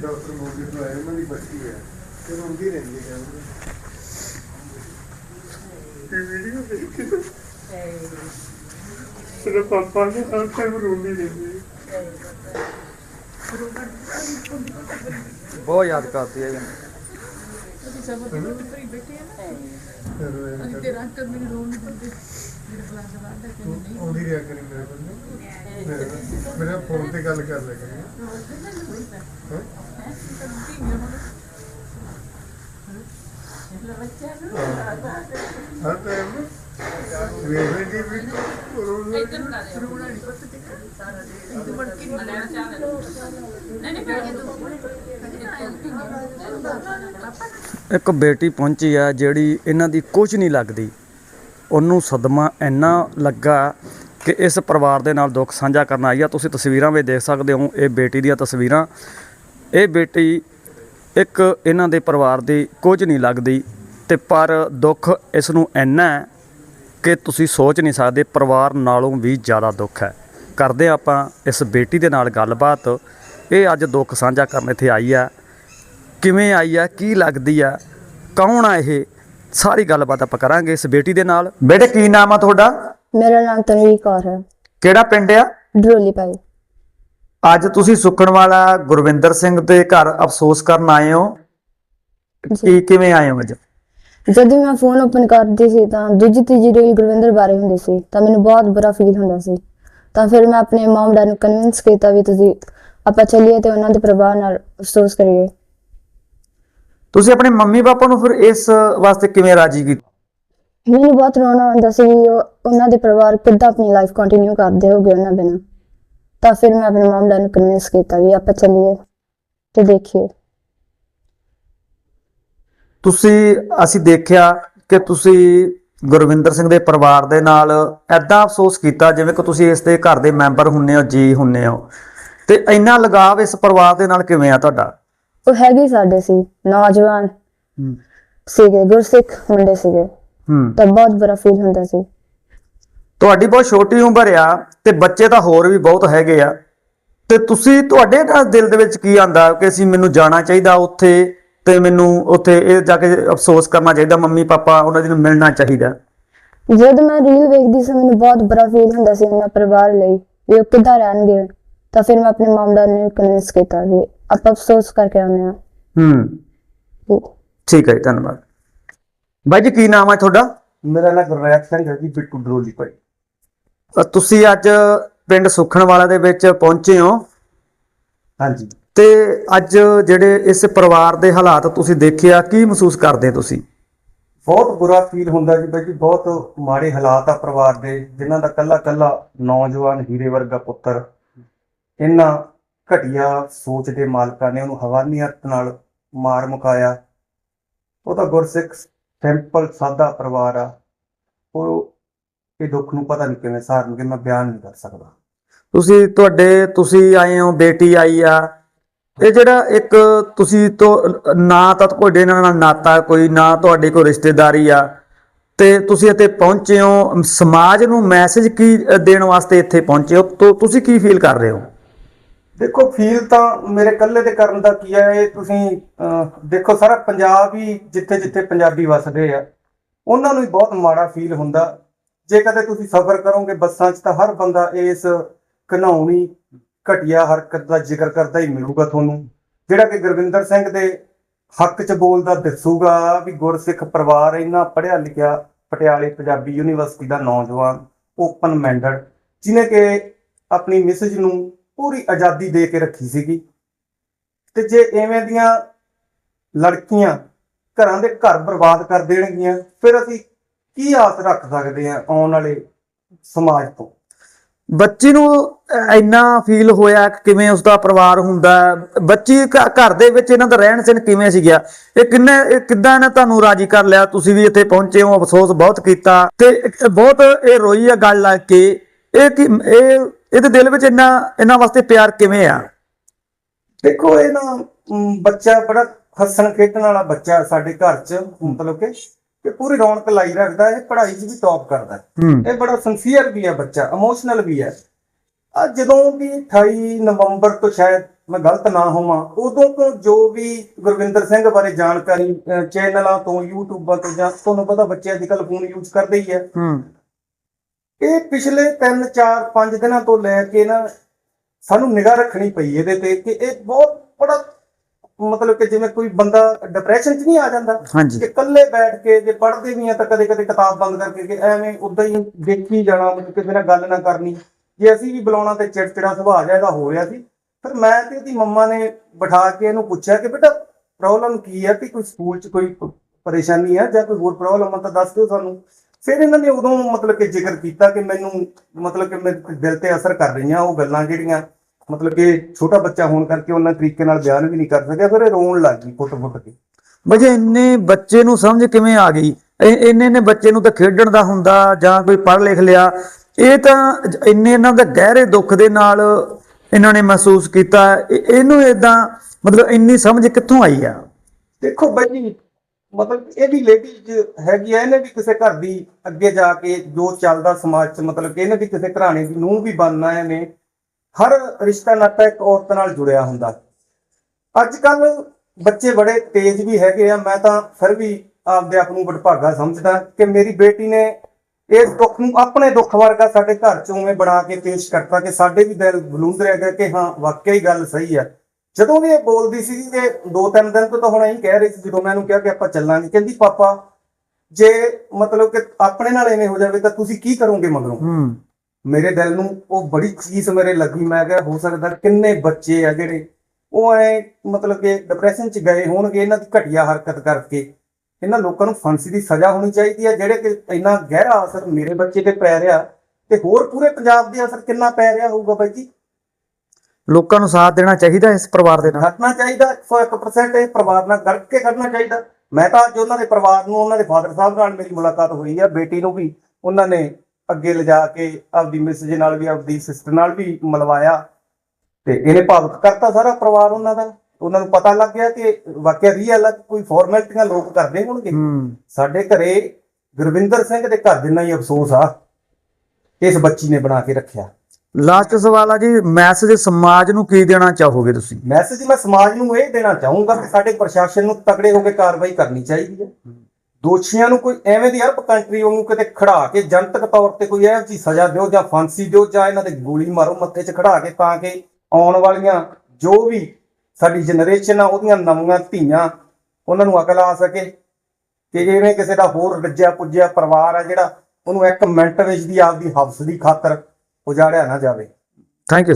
Doctor Modi ਤੋਂ ਆਏ ਉਹਨਾਂ ਦੀ ਬੱਚੀ ਹੈ। ਤੇ ਰੋਂਦੀ ਰਹਿੰਦੀ ਹੈ। ਇਹ ਵੀਡੀਓ ਦੇਖ ਕੇ ਤੇਰੇ ਪਾਪਾ ਨੇ ਹਰ ਟਾਈਮ ਰੋਂਦੀ ਰਹਿੰਦੀ ਬਹੁਤ ਯਾਦ ਕਰਦੀ ਹੈ ਅਸੀਂ ਸਭ ਤੋਂ ਉੱਪਰ ਹੀ। ਬੈਠੇ ਆ ਨਾ ਅਸੀਂ ਤੇ ਰੰਗ ਕਰ ਮੈਨੂੰ ਰੋਣ ਨਹੀਂ ਦਿੰਦੇ। ਮੇਰੇ ਕਲਾਸ ਦਾ ਬਾਅਦ ਕਿ ਨਹੀਂ। ਆਉਂਦੀ ਰਿਹਾ ਕਰੀ ਮੇਰੇ ਕੋਲ ਮੇਰੇ- ਮੇਰੇ ਫੋਨ ਤੇ ਗੱਲ ਕਰ ਲਿਆ ਕਰੀ। ਹੈਂ? ਹਰ ਟਾਈਮ ਵੇਖ ਦੀ ਵੀਡੀਓ ਰੋਣ ਲੱਗੀ। ਰੋਣਾ ਨਹੀਂ ਪਤਾ ਸਾਰਾ ਦਿਨ ਇਹ ਕੇ ਲੈਣਾ ਚਾਹਦਾ ਨਹੀਂ ਨਹੀਂ ਫਿਰ ਇੱਕ ਬੇਟੀ ਪਹੁੰਚੀ ਆ ਜਿਹੜੀ ਇਹਨਾਂ ਦੀ ਕੁਝ ਨਹੀਂ ਲੱਗਦੀ ਉਹਨੂੰ ਸਦਮਾ ਇੰਨਾ ਲੱਗਾ ਕਿ ਇਸ ਪਰਿਵਾਰ ਦੇ ਨਾਲ ਦੁੱਖ ਸਾਂਝਾ ਕਰਨ ਆਈ ਆ ਤੁਸੀਂ ਤਸਵੀਰਾਂ ਵਿੱਚ ਦੇਖ ਸਕਦੇ ਹੋ, ਇਹ ਬੇਟੀ ਦੀਆਂ ਤਸਵੀਰਾਂ ਇਹ ਬੇਟੀ ਇੱਕ ਇਹਨਾਂ ਦੇ ਪਰਿਵਾਰ ਦੀ ਕੁਝ ਨਹੀਂ ਲੱਗਦੀ ਤੇ ਪਰ ਦੁੱਖ ਇਸ ਨੂੰ ਇੰਨਾ ਕਿ ਤੁਸੀਂ ਸੋਚ ਨਹੀਂ ਸਕਦੇ ਪਰਿਵਾਰ ਨਾਲੋਂ ਵੀ ਜ਼ਿਆਦਾ ਦੁੱਖ ਹੈ। ਕਰਦੇ ਆਪਾਂ ਇਸ ਬੇਟੀ ਦੇ ਨਾਲ ਗੱਲਬਾਤ। ਇਹ ਅੱਜ ਦੁੱਖ ਸਾਂਝਾ ਕਰਨ ਇੱਥੇ ਆਈ ਆ ਕਿਵੇਂ ਆਈ ਆ ਕੀ ਲੱਗਦੀ ਆ ਕੌਣ ਆ ਇਹ? ਸਾਰੀ ਗੱਲਬਾਤ ਆਪਾਂ ਕਰਾਂਗੇ ਇਸ ਬੇਟੀ ਦੇ ਨਾਲ। ਬੇਟੇ ਕੀ ਨਾਮ ਆ ਤੁਹਾਡਾ? ਮੇਰਾ ਨਾਮ ਤਨਵੀਰ ਕੌਰ ਹੈ। ਕਿਹੜਾ ਪਿੰਡ ਆ? ਡਰੋਲੀ ਪਾਈ ਅੱਜ ਤੁਸੀਂ ਸੁੱਖਣ ਵਾਲਾ ਗੁਰਵਿੰਦਰ ਸਿੰਘ ਦੇ ਘਰ ਅਫਸੋਸ ਕਰਨ ਆਏ ਹੋ। ਕੀ ਕਿਵੇਂ ਆਏ ਹੋ ਅੱਜ? ਜਦੋਂ ਮੈਂ ਫੋਨ ਓਪਨ ਕਰਦੀ ਸੀ ਤਾਂ ਦੂਜੀ ਤੀਜੀ ਰੀਲ ਗੁਰਵਿੰਦਰ ਬਾਰੇ ਹੁੰਦੀ ਸੀ ਤਾਂ ਮੈਨੂੰ ਬਹੁਤ ਬੁਰਾ ਫੀਲ ਹੁੰਦਾ ਸੀ। ਤਾਂ ਫਿਰ ਮੈਂ ਆਪਣੇ ਮਮ ਡੈਡ ਨੂੰ ਕਨਵਿੰਸ ਕੀਤਾ ਵੀ ਤੁਸੀਂ ਆਪਾਂ ਚੱਲੀਏ ਤੇ ਉਹਨਾਂ ਦੇ ਪਰਿਵਾਰ ਨਾਲ ਅਫਸੋਸ ਕਰੀਏ। ਤੁਸੀਂ ਆਪਣੇ ਮੰਮੀ ਪਾਪਾ ਨੂੰ ਫਿਰ ਇਸ ਵਾਸਤੇ ਕਿਵੇਂ ਰਾਜੀ ਕੀਤਾ ਮੈਨੂੰ ਬਹੁਤ ਰੋਣਾ ਆਉਂਦਾ ਸੀ ਵੀ ਉਹ ਉਹਨਾਂ ਦੇ ਪਰਿਵਾਰ ਕਿੱਦਾਂ ਆਪਣੀ ਲਾਈਫ ਕੰਟੀਨਿਊ ਕਰਦੇ ਹੋਗੇ ਉਹਨਾਂ ਬਿਨਾਂ। ਤਾਂ ਫਿਰ ਮੈਂ ਆਪਣੇ ਮਮ ਡੈਡ ਨੂੰ ਕਨਵਿੰਸ ਕੀਤਾ ਵੀ ਆਪਾਂ ਚੱਲੀਏ ਤੇ ਦੇਖੀਏ। ਤੁਸੀਂ ਅਸੀਂ ਦੇਖਿਆ ਕਿ ਤੁਸੀਂ ਗੁਰਵਿੰਦਰ ਸਿੰਘ ਦੇ ਪਰਿਵਾਰ ਦੇ ਨਾਲ ਐਦਾਂ ਅਫਸੋਸ ਕੀਤਾ ਜਿਵੇਂ ਕਿ ਤੁਸੀਂ ਇਸ ਦੇ ਘਰ ਦੇ ਮੈਂਬਰ ਹੁੰਨੇ ਹੋ ਜੀ ਹੁੰਨੇ ਹੋ। ਤੇ ਇੰਨਾ ਲਗਾਵ ਇਸ ਪਰਿਵਾਰ ਦੇ ਨਾਲ ਕਿਵੇਂ ਆ ਤੁਹਾਡਾ? ਉਹ ਹੈਗੇ ਸਾਡੇ ਸੀ ਨੌਜਵਾਨ ਸੀਗੇ ਗੁਰਸਿੱਖ ਮੁੰਡੇ ਸੀਗੇ। ਹੂੰ। ਤਾਂ ਬਹੁਤ ਬੁਰਾ ਫੀਲ ਹੁੰਦਾ ਸੀ। ਤੁਹਾਡੀ ਬਹੁਤ ਛੋਟੀ ਉਮਰ ਆ ਤੇ ਬੱਚੇ ਤਾਂ ਹੋਰ ਵੀ ਬਹੁਤ ਹੈਗੇ ਆ। ਤੇ ਤੁਸੀਂ ਤੁਹਾਡੇ ਨਾਲ ਦਿਲ ਦੇ ਵਿੱਚ ਕੀ ਆਂਦਾ ਕਿ ਅਸੀਂ ਮੈਨੂੰ ਜਾਣਾ ਚਾਹੀਦਾ ਉੱਥੇ? ਤੇ ਮੈਨੂੰ ਉੱਥੇ ਇਹ ਜਾ ਕੇ ਅਫਸੋਸ ਕਰਨਾ ਚਾਹੀਦਾ ਮੰਮੀ ਪਾਪਾ ਉਹਨਾਂ ਦੀ ਨੂੰ ਮਿਲਣਾ ਚਾਹੀਦਾ। ਜਦ ਮੈਂ ਰੀਲ ਵੇਖਦੀ ਸੀ ਮੈਨੂੰ ਬਹੁਤ ਬੁਰਾ ਫੀਲ ਹੁੰਦਾ ਸੀ ਉਹਨਾਂ ਪਰਿਵਾਰ ਲਈ ਵੀ ਉਹ ਕਿੱਦਾਂ ਰਹਿਣਗੇ। ਤਾਂ ਫਿਰ ਮੈਂ ਆਪਣੇ ਮਮ ਡੈਡ ਨੂੰ ਕਨਵਿੰਸ ਕੀਤਾ ਵੀ ਆਪਾਂ ਅਫਸੋਸ ਕਰਕੇ ਆਉਂਦੇ ਹਾਂ। ਹੂੰ। ਠੀਕ ਹੈ ਧੰਨਵਾਦ। ਬਾਈ ਜੀ ਕੀ ਨਾਮ ਹੈ ਤੁਹਾਡਾ? ਮੇਰਾ ਨਾਮ ਗੁਰਵੈਤ ਸਿੰਘ ਹੈ ਜੀ ਬਿੱਟੂ ਡਰੋਲੀ ਭਾਈ। ਤੁਸੀਂ ਅੱਜ ਪਿੰਡ ਸੁਖਣ ਵਾਲਾ ਦੇ ਵਿੱਚ ਪਹੁੰਚੇ ਹੋ। ਹਾਂਜੀ। ਤੇ ਅੱਜ ਜਿਹੜੇ ਇਸ ਪਰਿਵਾਰ ਦੇ ਹਾਲਾਤ ਤੁਸੀਂ ਦੇਖਿਆ ਕੀ ਮਹਿਸੂਸ ਕਰਦੇ ਤੁਸੀਂ? ਬਹੁਤ ਬੁਰਾ ਫੀਲ ਹੁੰਦਾ ਜੀ ਬਾਈ ਜੀ ਬਹੁਤ ਮਾੜੇ ਹਾਲਾਤ ਆ ਪਰਿਵਾਰ ਦੇ ਜਿਨ੍ਹਾਂ ਦਾ ਕੱਲਾ ਕੱਲਾ ਨੌਜਵਾਨ ਹੀਰੇ ਵਰਗਾ ਪੁੱਤਰ। ਇਹਨਾਂ ਘਟੀਆ ਸੋਚ ਦੇ ਮਾਲਕਾਂ ਨੇ ਉਹਨੂੰ ਹਵਾਨੀਅਤ ਨਾਲ ਮਾਰ ਮੁਕਾਇਆ। ਉਹ ਤਾਂ ਗੁਰਸਿੱਖ ਸਿੰਪਲ ਸਾਦਾ ਪਰਿਵਾਰ ਆ। ਉਹ ਇਹ ਦੁੱਖ ਨੂੰ ਪਤਾ ਨਹੀਂ ਕਿਵੇਂ ਸਹਾਰਨਗੇ ਮੈਂ ਬਿਆਨ ਨਹੀਂ ਕਰ ਸਕਦਾ। ਤੁਸੀਂ ਤੁਹਾਡੇ ਤੁਸੀਂ ਆਏ ਹੋ ਬੇਟੀ ਆਈ ਆ। ਇਹ ਜਿਹੜਾ ਇੱਕ ਤੁਸੀਂ ਤੋਂ ਨਾ ਤਾਂ ਤੁਹਾਡੇ ਨਾਲ ਨਾਤਾ ਕੋਈ, ਨਾ ਤੁਹਾਡੇ ਕੋਈ ਰਿਸ਼ਤੇਦਾਰੀ ਆ, ਤੇ ਤੁਸੀਂ ਇੱਥੇ ਪਹੁੰਚੇ ਹੋ, ਸਮਾਜ ਨੂੰ ਮੈਸੇਜ ਕੀ ਦੇਣ ਵਾਸਤੇ ਇੱਥੇ ਪਹੁੰਚੇ ਹੋ? ਤੋ ਤੁਸੀਂ ਕੀ ਫੀਲ ਕਰ ਰਹੇ ਹੋ? ਦੇਖੋ ਫੀਲ ਤਾਂ ਮੇਰੇ ਇਕੱਲੇ ਦੇ ਕਰਨ ਦਾ ਕੀ ਹੈ ਇਹ ਤੁਸੀਂ ਦੇਖੋ, ਸਾਰਾ ਪੰਜਾਬ ਹੀ ਜਿੱਥੇ ਜਿੱਥੇ ਪੰਜਾਬੀ ਵਸਦੇ ਆ, ਉਹਨਾਂ ਨੂੰ ਵੀ ਬਹੁਤ ਮਾੜਾ ਫੀਲ ਹੁੰਦਾ। ਜੇ ਕਦੇ ਤੁਸੀਂ ਸਫ਼ਰ ਕਰੋਗੇ ਬੱਸਾਂ 'ਚ ਤਾਂ ਹਰ ਬੰਦਾ ਇਸ ਘਿਨਾਉਣੀ ਘਟੀਆ ਹਰਕਤ ਦਾ ਜ਼ਿਕਰ ਕਰਦਾ ਹੀ ਮਿਲੂਗਾ ਤੁਹਾਨੂੰ। ਜਿਹੜਾ ਕਿ ਗੁਰਵਿੰਦਰ ਸਿੰਘ ਦੇ ਹੱਕ 'ਚ ਬੋਲਦਾ ਦੱਸੂਗਾ ਵੀ ਗੁਰਸਿੱਖ ਪਰਿਵਾਰ ਇੰਨਾ ਪੜ੍ਹਿਆ ਲਿਖਿਆ ਪਟਿਆਲੇ ਪੰਜਾਬੀ ਯੂਨੀਵਰਸਿਟੀ ਦਾ ਨੌਜਵਾਨ ਓਪਨ ਮੈਂਡਡ ਜਿਨੇ ਕਿ ਆਪਣੀ ਮਿਸਜ ਨੂੰ ਪੂਰੀ ਆਜ਼ਾਦੀ ਦੇ ਕੇ ਰੱਖੀ ਸੀਗੀ। ਤੇ ਜੇ ਐਵੇਂ ਦੀਆਂ ਲੜਕੀਆਂ ਘਰਾਂ ਦੇ ਘਰ ਬਰਬਾਦ ਕਰ ਦੇਣਗੀਆਂ, ਫਿਰ ਅਸੀਂ ਕੀ ਆਸ ਰੱਖ ਸਕਦੇ ਹਾਂ ਆਉਣ ਵਾਲੇ ਸਮਾਜ ਤੋਂ? ਬੱਚੀ ਨੂੰ ਇੰਨਾ ਫੀਲ ਹੋਇਆ ਕਿ ਕਿਵੇਂ ਉਸਦਾ ਪਰਿਵਾਰ ਹੁੰਦਾ ਬੱਚੀ ਘਰ ਦੇ ਵਿੱਚ ਇਹਨਾਂ ਦਾ ਰਹਿਣ ਸਹਿਣ ਕਿਵੇਂ ਸੀ ਗਿਆ ਇਹ ਕਿੰਨੇ, ਇਹ ਕਿੱਦਾਂ ਇਹਨੇ ਤੁਹਾਨੂੰ ਰਾਜੀ ਕਰ ਲਿਆ? ਤੁਸੀਂ ਵੀ ਇੱਥੇ ਪਹੁੰਚੇ ਹੋ, ਅਫਸੋਸ ਬਹੁਤ ਕੀਤਾ। ਤੇ ਬਹੁਤ ਇਹ ਰੋਈ ਆ ਗੱਲ ਲੱਗ ਕੇ ਇਹ ਕਿ, ਇਹ, ਇਹਦੇ ਦਿਲ ਵਿੱਚ ਇੰਨਾ, ਇਹਨਾਂ ਵਾਸਤੇ ਪਿਆਰ ਕਿਵੇਂ ਆ? ਦੇਖੋ, ਇਹ ਨਾ ਬੱਚਾ ਬੜਾ ਹੱਸਣ ਖੇਡਣ ਵਾਲਾ ਬੱਚਾ ਸਾਡੇ ਘਰ 'ਚ, ਮਤਲਬ ਕਿ ਕਿ ਪੂਰੀ ਰੌਣਕ ਲਾਈ ਰੱਖਦਾ ਇਹ ਪੜ੍ਹਾਈ 'ਚ ਵੀ ਟੌਪ ਕਰਦਾ। ਹੈ। ਹੂੰ ਇਹ ਬੜਾ ਸਿੰਸੀਅਰ ਵੀ ਹੈ ਬੱਚਾ ਇਮੋਸ਼ਨਲ ਵੀ ਹੈ। ਆ ਜਦੋਂ ਵੀ 28 ਨਵੰਬਰ ਤੋਂ ਸ਼ਾਇਦ ਮੈਂ ਗਲਤ ਨਾ ਹੋਵਾਂ ਉਦੋਂ ਤੋਂ ਜੋ ਵੀ ਗੁਰਵਿੰਦਰ ਸਿੰਘ ਬਾਰੇ ਜਾਣਕਾਰੀ ਚੈਨਲਾਂ ਤੋਂ ਯੂਟਿਊਬਾਂ ਤੋਂ ਜਾਂ ਤੁਹਾਨੂੰ ਪਤਾ ਬੱਚੇ ਅੱਜ ਕੱਲ੍ਹ ਫੋਨ ਯੂਜ਼ ਕਰਦੇ ਹੀ ਆ। ਹੂੰ। ਇਹ ਪਿਛਲੇ 3 4 5 ਦਿਨਾਂ ਤੋਂ ਲੈ ਕੇ ਨਾ ਸਾਨੂੰ ਨਿਗਾਹ ਰੱਖਣੀ ਪਈ ਇਹਦੇ ਤੇ ਕਿ ਇਹ ਬਹੁਤ ਬੜਾ ਮਤਲਬ ਕਿ ਜਿਵੇਂ ਕੋਈ ਬੰਦਾ ਡਿਪਰੈਸ਼ਨ 'ਚ ਨਹੀਂ ਆ ਜਾਂਦਾ ਕਿ ਇਕੱਲੇ ਬੈਠ ਕੇ ਜੇ ਪੜ੍ਹਦੇ ਵੀ ਆ ਤਾਂ ਕਦੇ ਕਦੇ ਕਿਤਾਬ ਬੰਦ ਕਰਕੇ ਕਿ ਐਵੇਂ ਉਦਾਂ ਹੀ ਦੇਖੀ ਜਾਣਾ ਮਤਲਬ ਕਿਸੇ ਨਾਲ ਗੱਲ ਨਾ ਕਰਨੀ। ਜੇ ਅਸੀਂ ਵੀ ਬੁਲਾਉਣਾ ਤੇ ਚਿੜਚਿੜਾ ਸੁਭਾਅ ਜਿਹਾ ਇਹਦਾ ਹੋ ਰਿਹਾ ਸੀ ਫਿਰ ਮੈਂ ਤੇ ਇਹਦੀ ਮੰਮਾ ਨੇ ਬਿਠਾ ਕੇ ਇਹਨੂੰ ਪੁੱਛਿਆ ਕਿ ਬੇਟਾ ਪ੍ਰੋਬਲਮ ਕੀ ਹੈ ਕਿ ਕੋਈ ਸਕੂਲ 'ਚ ਕੋਈ ਪਰੇਸ਼ਾਨੀ ਹੈ ਜਾਂ ਕੋਈ ਹੋਰ ਪ੍ਰੋਬਲਮ ਹੈ ਤਾਂ ਦੱਸ ਦਿਓ ਸਾਨੂੰ। ਫਿਰ ਇਹਨਾਂ ਨੇ ਉਦੋਂ ਮਤਲਬ ਕਿ ਜ਼ਿਕਰ ਕੀਤਾ ਕਿ ਮੈਨੂੰ ਮਤਲਬ ਕਿ ਮੇਰੇ ਦਿਲ ਤੇ ਅਸਰ ਕਰ ਰਹੀਆਂ ਉਹ ਗੱਲਾਂ ਜਿਹੜੀਆਂ। ਮਤਲਬ ਕਿ ਛੋਟਾ ਬੱਚਾ ਹੋਣ ਕਰਕੇ ਉਹਨਾਂ ਤਰੀਕੇ ਨਾਲ ਬਿਆਨ ਵੀ ਨਹੀਂ ਕਰ ਸਕਿਆ ਫਿਰ ਇਹ ਰੋਣ ਲੱਗ ਗਈ ਫੁੱਟ ਫੁੱਟ ਕੇ। ਬਜੇ ਇੰਨੇ ਬੱਚੇ ਨੂੰ ਸਮਝ ਕਿਵੇਂ ਆ ਗਈ? ਇੰਨੇ ਨੇ ਬੱਚੇ ਨੂੰ ਤਾਂ ਖੇਡਣ ਦਾ ਹੁੰਦਾ ਜਾਂ ਕੋਈ ਪੜ੍ਹ ਲਿਖ ਲਿਆ ਇਹ ਤਾਂ ਇੰਨੇ ਇਹਨਾਂ ਦਾ ਗਹਿਰੇ ਦੁੱਖ ਦੇ ਨਾਲ ਇਹਨਾਂ ਨੇ ਮਹਿਸੂਸ ਕੀਤਾ। ਇਹ- ਇਹਨੂੰ ਇਦਾਂ ਮਤਲਬ ਇੰਨੀ ਸਮਝ ਕਿੱਥੋਂ ਆਈ ਆ? ਦੇਖੋ ਬਾਈ ਜੀ ਮਤਲਬ ਇਹ ਵੀ ਲੇਡੀ ਹੈਗੀ ਆ ਇਹਨੇ ਵੀ ਕਿਸੇ ਘਰ ਦੀ ਅੱਗੇ ਜਾ ਕੇ ਜੋ ਚੱਲਦਾ ਸਮਾਜ 'ਚ ਮਤਲਬ ਕਿ ਇਹਨੇ ਵੀ ਕਿਸੇ ਘਰਾਣੇ ਦੀ ਨੂੰ ਵੀ ਬਣਨਾ ਇਹਨੇ। ਹਰ ਰਿਸ਼ਤਾ ਨਾਤਾ ਇੱਕ ਔਰਤ ਨਾਲ ਜੁੜਿਆ ਹੁੰਦਾ। ਅੱਜ ਕੱਲ ਬੱਚੇ ਬੜੇ ਤੇਜ਼ ਵੀ ਹੈਗੇ ਆ। ਮੈਂ ਤਾਂ ਫਿਰ ਵੀ ਆਪਦੇ ਆਪ ਨੂੰ ਵਡਭਾਗਾ ਸਮਝਦਾ ਕਿ ਮੇਰੀ ਬੇਟੀ ਨੇ ਇਸ ਦੁੱਖ ਨੂੰ ਆਪਣੇ ਦੁੱਖ ਵਰਗਾ ਸਾਡੇ ਘਰ 'ਚ ਉਵੇਂ ਬਣਾ ਕੇ ਪੇਸ਼ ਕਰਤਾ ਕਿ ਸਾਡੇ ਵੀ ਦਿਲ ਬਲੂੰਦ ਬਲੂੰਦਰਿਆ ਗਿਆ ਕਿ ਹਾਂ, ਵਾਕਿਆ ਹੀ ਗੱਲ ਸਹੀ ਆ। ਜਦੋਂ ਵੀ ਇਹ ਬੋਲਦੀ ਸੀ ਕਿ ਦੋ ਤਿੰਨ ਦਿਨ ਤੋਂ ਤਾਂ ਹੁਣ ਇਹੀ ਕਹਿ ਰਹੀ ਸੀ, ਜਦੋਂ ਮੈਂ ਇਹਨੂੰ ਕਿਹਾ ਕਿ ਆਪਾਂ ਚੱਲਾਂਗੇ, ਕਹਿੰਦੀ, ਪਾਪਾ, ਜੇ ਮਤਲਬ ਕਿ ਆਪਣੇ ਨਾਲ ਐਵੇਂ ਹੋ ਜਾਵੇ ਤਾਂ ਤੁਸੀਂ ਕੀ ਕਰੋਗੇ ਮਗਰੋਂ? ਮੇਰੇ ਦਿਲ ਨੂੰ ਉਹ ਬੜੀ ਚੀਜ਼ ਮੇਰੇ ਲੱਗੀ। ਮੈਂ ਕਿਹਾ ਹੋ ਸਕਦਾ ਕਿੰਨੇ ਬੱਚੇ ਆ ਜਿਹੜੇ ਉਹ ਐ ਮਤਲਬ ਕਿ ਡਿਪਰੈਸ਼ਨ ਚ ਗਏ ਹੋਣਗੇ ਇਹਨਾਂ ਦੀ ਘਟੀਆ ਹਰਕਤ ਕਰਕੇ। ਇਹਨਾਂ ਲੋਕਾਂ ਨੂੰ ਫਾਂਸੀ ਦੀ ਸਜ਼ਾ ਹੋਣੀ ਚਾਹੀਦੀ ਹੈ ਜਿਹੜੇ ਕਿ ਇੰਨਾ ਗਹਿਰਾ ਅਸਰ ਮੇਰੇ ਬੱਚੇ ਤੇ ਪੈ ਰਿਹਾ ਤੇ ਹੋਰ ਪੂਰੇ ਪੰਜਾਬ ਦੇ ਅਸਰ ਕਿੰਨਾ ਪੈ ਰਿਹਾ ਹੋਊਗਾ ਬਾਈ ਜੀ? ਲੋਕਾਂ ਨੂੰ ਸਾਥ ਦੇਣਾ ਚਾਹੀਦਾ ਇਸ ਪਰਿਵਾਰ ਦੇ ਨਾਲ। ਖੜਨਾ ਚਾਹੀਦਾ 101% ਇਹ ਪਰਿਵਾਰ ਨਾਲ ਗੜ ਕੇ ਖੜਨਾ ਚਾਹੀਦਾ। ਮੈਂ ਤਾਂ ਅੱਜ ਉਹਨਾਂ ਦੇ ਪਰਿਵਾਰ ਨੂੰ ਉਹਨਾਂ ਦੇ ਫਾਦਰ ਸਾਹਿਬ ਨਾਲ ਮੇਰੀ ਮੁਲਾਕਾਤ ਹੋਈ ਆ ਬੇਟੀ ਨੂੰ ਵੀ ਉਹਨਾਂ ਨੇ ਅੱਗੇ ਲਿਜਾ ਕੇ ਆਪਦੀ ਮਿਸਜ ਨਾਲ ਵੀ ਆਪਦੀ ਸਿਸਟਰ ਨਾਲ ਵੀ ਮਿਲਵਾਇਆ। ਤੇ ਇਹਨੇ ਭਾਵੁਕ ਕਰਤਾ ਸਾਰਾ ਪਰਿਵਾਰ ਉਹਨਾਂ ਦਾ। ਉਹਨਾਂ ਨੂੰ ਪਤਾ ਲੱਗ ਗਿਆ ਕਿ ਵਾਕਿਆ ਰੀਅਲ ਕਿ ਕੋਈ ਫਾਰਮੈਲਿਟੀਆਂ ਲੋਕ ਕਰਦੇ ਹੋਣਗੇ। ਹੂੰ। ਸਾਡੇ ਘਰੇ ਗੁਰਵਿੰਦਰ ਸਿੰਘ ਦੇ ਘਰ ਜਿੰਨਾ ਹੀ ਅਫਸੋਸ ਆ ਇਸ ਬੱਚੀ ਨੇ ਬਣਾ ਕੇ ਰੱਖਿਆ। ਲਾਸਟ ਸਵਾਲ ਆ ਜੀ ਮੈਸੇਜ ਸਮਾਜ ਨੂੰ ਕੀ ਦੇਣਾ ਚਾਹੋਗੇ ਤੁਸੀਂ? ਮੈਸੇਜ ਮੈਂ ਸਮਾਜ ਨੂੰ ਇਹ ਦੇਣਾ ਚਾਹੂੰਗਾ ਕਿ ਸਾਡੇ ਪ੍ਰਸ਼ਾਸਨ ਨੂੰ ਤਕੜੇ ਹੋ ਕੇ ਕਾਰਵਾਈ ਕਰਨੀ ਚਾਹੀਦੀ ਹੈ। ਦੋਸ਼ੀਆਂ ਨੂੰ ਕੋਈ ਐਵੇਂ ਦੀ ਅਰਬ ਕੰਟਰੀ ਵਾਂਗੂ ਕਿਤੇ ਖੜਾ ਕੇ ਜਨਤਕ ਤੌਰ ਤੇ ਕੋਈ ਇਹੋ ਜਿਹੀ ਸਜ਼ਾ ਦਿਓ ਜਾਂ ਫਾਂਸੀ ਦਿਓ ਜਾਂ ਇਹਨਾਂ ਦੇ ਗੋਲੀ ਮਾਰੋ ਮੱਥੇ 'ਚ ਖੜਾ ਕੇ ਤਾਂ ਕਿ ਆਉਣ ਵਾਲੀਆਂ ਜੋ ਵੀ ਸਾਡੀ ਜਨਰੇਸ਼ਨ ਆ, ਉਹਦੀਆਂ ਨਵੀਆਂ ਧੀਆਂ ਉਹਨਾਂ ਨੂੰ ਅਕਲ ਆ ਸਕੇ ਕਿ ਜਿਵੇਂ ਕਿਸੇ ਦਾ ਹੋਰ ਰੱਜਿਆ ਪੁੱਜਿਆ ਪਰਿਵਾਰ ਆ ਜਿਹੜਾ ਉਹਨੂੰ ਇੱਕ ਮਿੰਟ ਵਿੱਚ ਦੀ ਆਪਦੀ ਹਵਸ ਦੀ ਖਾਤਰ ਉਜਾੜਿਆ ਨਾ ਜਾਵੇ। Thank you